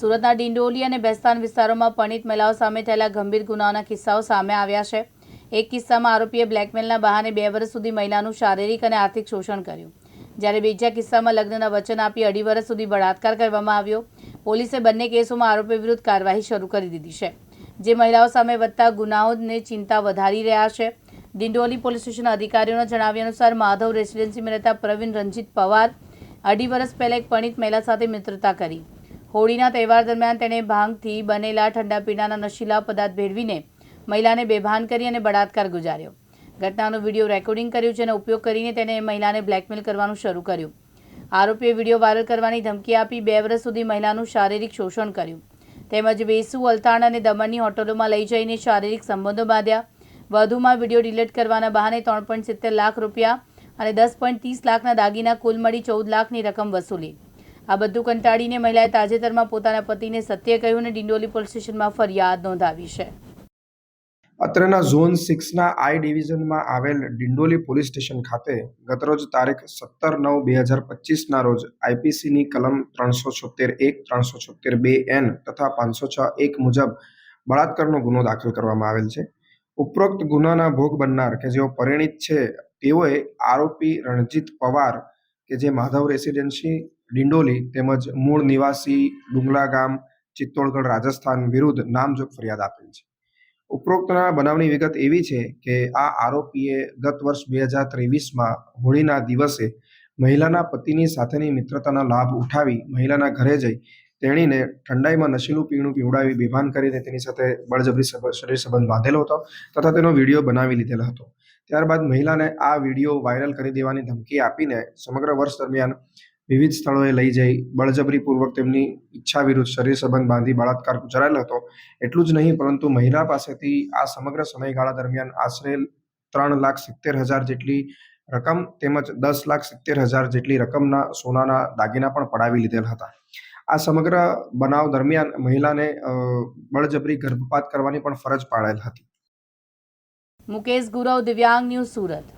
સુરતના ડિંડોલી અને બેસ્તાન વિસ્તારોમાં પરિણીત મહિલાઓ સામે થયેલા ગંભીર ગુનાઓના કિસ્સાઓ સામે આવ્યા છે. એક કિસ્સામાં આરોપીએ બ્લેકમેલના બહાને બે વર્ષ સુધી મહિલાનું શારીરિક અને આર્થિક શોષણ કર્યું. જ્યારે બીજા કિસ્સામાં લગ્નના વચન આપી અઢી વર્ષ સુધી બળાત્કાર કરવામાં આવ્યો. પોલીસે બંને કેસોમાં આરોપી વિરુદ્ધ કાર્યવાહી શરૂ કરી દીધી છે, જે મહિલાઓ સામે વધતા ગુનાઓને ચિંતા વધારી રહ્યા છે. ડિંડોલી પોલીસ સ્ટેશનના અધિકારીઓના જણાવ્યા અનુસાર માધવ રેસિડેન્સીમાં રહેતા પ્રવીણ રંજીત પવાર અઢી વર્ષ પહેલા એક પરિણીત મહિલા સાથે મિત્રતા કરી હોળીના તહેવાર દરમિયાન તેણે ભાંગથી બનેલા ઠંડા પીણાના નશીલા પદાર્થ ભેળવીને મહિલાને બેભાન કરી અને બળાત્કાર ગુજાર્યો. ઘટનાનો વીડિયો રેકોર્ડિંગ કર્યું છે અને ઉપયોગ કરીને તેને મહિલાને બ્લેકમેલ કરવાનું શરૂ કર્યું. આરોપીએ વીડિયો વાયરલ કરવાની ધમકી આપી બે વર્ષ સુધી મહિલાનું શારીરિક શોષણ કર્યું. તેમજ વેસુ અલથાણ અને દમણની હોટલોમાં લઈ જઈને શારીરિક સંબંધો બાંધ્યા. વધુમાં વીડિયો ડિલીટ કરવાના બહાને ત્રણ પોઈન્ટ સિત્તેર લાખ રૂપિયા અને દસ પોઈન્ટ ત્રીસ લાખના દાગીના કુલ મળી ચૌદ લાખની રકમ વસૂલી. આ બધું કંટાળીને મહિલાએ તાજેતરમાં પોતાના પતિને સત્ય કહ્યું અને ડિંડોલી પોલીસ સ્ટેશનમાં ફરિયાદ નોંધાવી છે. અત્રેના ઝોન સિક્સના આઈ ડિવિઝનમાં આવેલ ડિંડોલી પોલીસ સ્ટેશન ખાતે ગતરોજ તારીખ સત્તર નવ બે હજાર પચીસના રોજ આઈપીસીની કલમ ત્રણસો છોતેર એક, ત્રણસો છોતેર બે એન તથા પાંચસો છ એક મુજબ બળાત્કારનો ગુનો દાખલ કરવામાં આવેલ છે. ઉપરોક્ત ગુનાના ભોગ બનનાર કે જેઓ પરિણીત છે તેઓએ આરોપી રણજીત પવાર કે જે માધવ રેસિડેન્સી ડિંડોલી તેમજ મૂળ નિવાસી ડુંગલા ગામ ચિત્તોડગઢ રાજસ્થાન વિરુદ્ધ નામજોગ ફરિયાદ આપેલ છે. ઉપરોક્તના બનાવની વિગત એવી છે કે આ આરોપીએ ગત વર્ષ બે હજાર ત્રેવીસમાં હોળીના દિવસે મહિલાના પતિની સાથેની મિત્રતાના લાભ ઉઠાવી મહિલાના ઘરે જઈ તેણીને ઠંડાઈમાં નશીલું પીણું પીવડાવી બેભાન કરીને તેની સાથે બળજબરી શરીર સંબંધ બાંધેલો હતો તથા તેનો વીડિયો બનાવી લીધેલો હતો. ત્યારબાદ મહિલાને આ વીડિયો વાયરલ કરી દેવાની ધમકી આપીને સમગ્ર વર્ષ દરમિયાન વિવિધ સ્થળોએ લઈ જઈ બળજબરીપૂર્વક તેમની ઈચ્છા વિરુદ્ધ શરીર સંબંધ બાંધી બળાત્કાર ગુજારેલો હતો. એટલું જ નહીં, પરંતુ મહિલા પાસેથી આ સમગ્ર સમયગાળા દરમિયાન આશરે ત્રણ લાખ સિત્તેર હજાર જેટલી રકમ તેમજ દસ લાખ સિત્તેર હજાર જેટલી રકમના સોનાના દાગીના પણ પડાવી લીધેલ હતા. આ સમગ્ર બનાવ દરમિયાન મહિલાને બળજબરી ગર્ભપાત કરવાની પણ ફરજ પાડેલ હતી. મુકેશ ગુરવ, દિવ્યાંગ ન્યૂઝ સુરત.